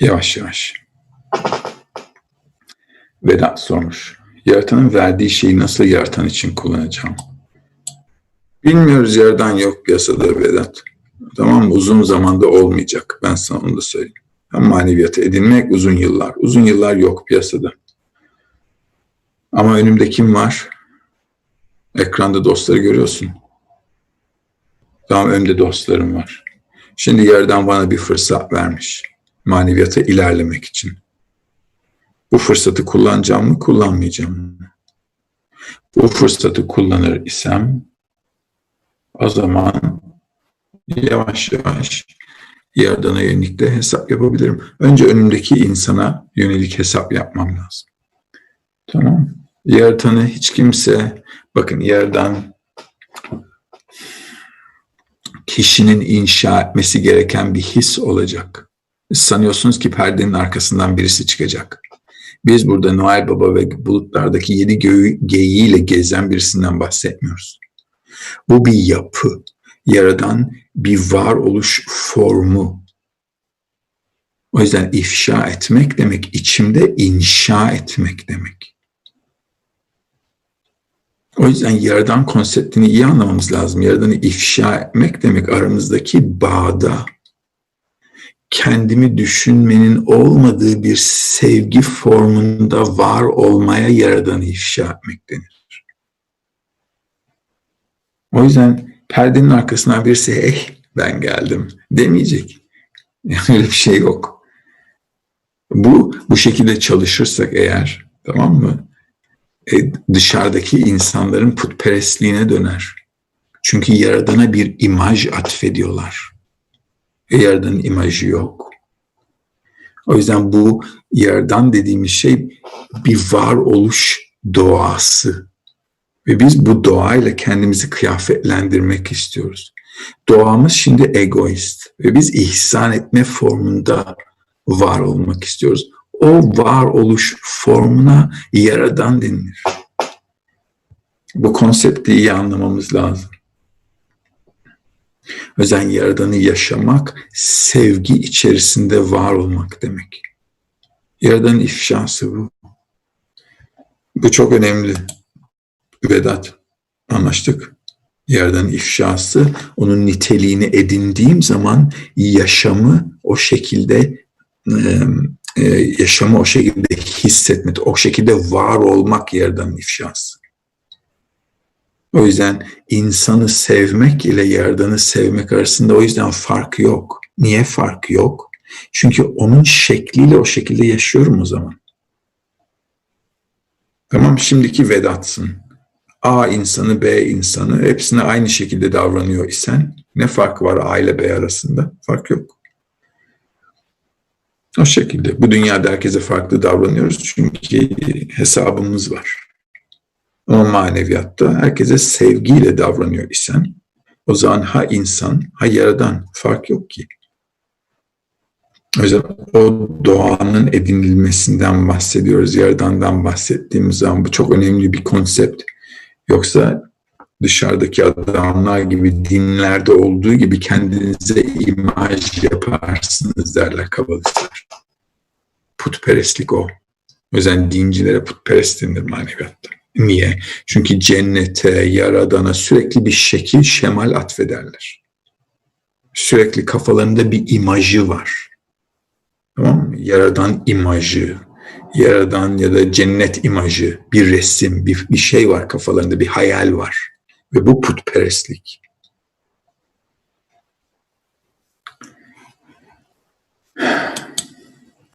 Yavaş yavaş. Vedat sormuş. Yaratanın verdiği şeyi nasıl yaratan için kullanacağım? Bilmiyoruz yerden yok piyasada Vedat. Tamam? Uzun zamanda olmayacak. Ben sana onu da söyleyeyim. Hem maneviyatı edinmek uzun yıllar. Uzun yıllar yok piyasada. Ama önümde kim var? Ekranda dostları görüyorsun. Tamam önümde dostlarım var. Şimdi yerden bana bir fırsat vermiş. Maneviyata ilerlemek için. Bu fırsatı kullanacağım mı, kullanmayacağım mı? Bu fırsatı kullanır isem o zaman yavaş yavaş Yaradan'a yönelik de hesap yapabilirim. Önce önümdeki insana yönelik hesap yapmam lazım. Tamam. Yaratanı hiç kimse, bakın Yaradan kişinin inşa etmesi gereken bir his olacak. Sanıyorsunuz ki perdenin arkasından birisi çıkacak. Biz burada Noel Baba ve bulutlardaki yedi göğü geyiğiyle gezen birisinden bahsetmiyoruz. Bu bir yapı, yaradan bir varoluş formu. O yüzden ifşa etmek demek içimde inşa etmek demek. O yüzden yaradan konseptini iyi anlamamız lazım. Yaradanı ifşa etmek demek aramızdaki bağda kendimi düşünmenin olmadığı bir sevgi formunda var olmaya yaradanı ifşa etmek denir. O yüzden perdenin arkasından birisi eh ben geldim demeyecek. Yani öyle bir şey yok. Bu bu şekilde çalışırsak eğer tamam mı? E, dışarıdaki insanların putperestliğine döner. Çünkü yaradana bir imaj atfediyorlar. Yaradanın imajı yok. O yüzden bu yaradan dediğimiz şey bir varoluş doğası. Ve biz bu doğayla kendimizi kıyafetlendirmek istiyoruz. Doğamız şimdi egoist ve biz ihsan etme formunda var olmak istiyoruz. O varoluş formuna yaradan denilir. Bu konsepti iyi anlamamız lazım. Yüzden yaradanı yaşamak, sevgi içerisinde var olmak demek. Yaradanın ifşası bu. Bu çok önemli. Vedat, anlaştık. Yaradanın ifşası, onun niteliğini edindiğim zaman yaşamı o şekilde yaşamı o şekilde hissetmek, o şekilde var olmak yaradanın ifşası. O yüzden insanı sevmek ile yaradanı sevmek arasında o yüzden fark yok. Niye fark yok? Çünkü onun şekliyle o şekilde yaşıyorum o zaman. Tamam şimdiki Vedat'sın. A insanı, B insanı hepsine aynı şekilde davranıyor isen ne fark var A ile B arasında? Fark yok. O şekilde. Bu dünyada herkese farklı davranıyoruz çünkü hesabımız var. Ama maneviyatta herkese sevgiyle davranıyor isen o zaman ha insan ha yaradan fark yok ki. O yüzden o doğanın edinilmesinden bahsediyoruz. Yaradandan bahsettiğimiz zaman bu çok önemli bir konsept. Yoksa dışarıdaki adamlar gibi dinlerde olduğu gibi kendinize imaj yaparsınız derler kabalistler. Putperestlik o. O yüzden dincilere putperest denir maneviyatta niye? Çünkü cennete, yaradana sürekli bir şekil, şemal atfederler. Sürekli kafalarında bir imajı var. Tamam mı? Yaradan imajı, yaradan ya da cennet imajı, bir resim, bir, bir şey var kafalarında, bir hayal var. Ve bu putperestlik.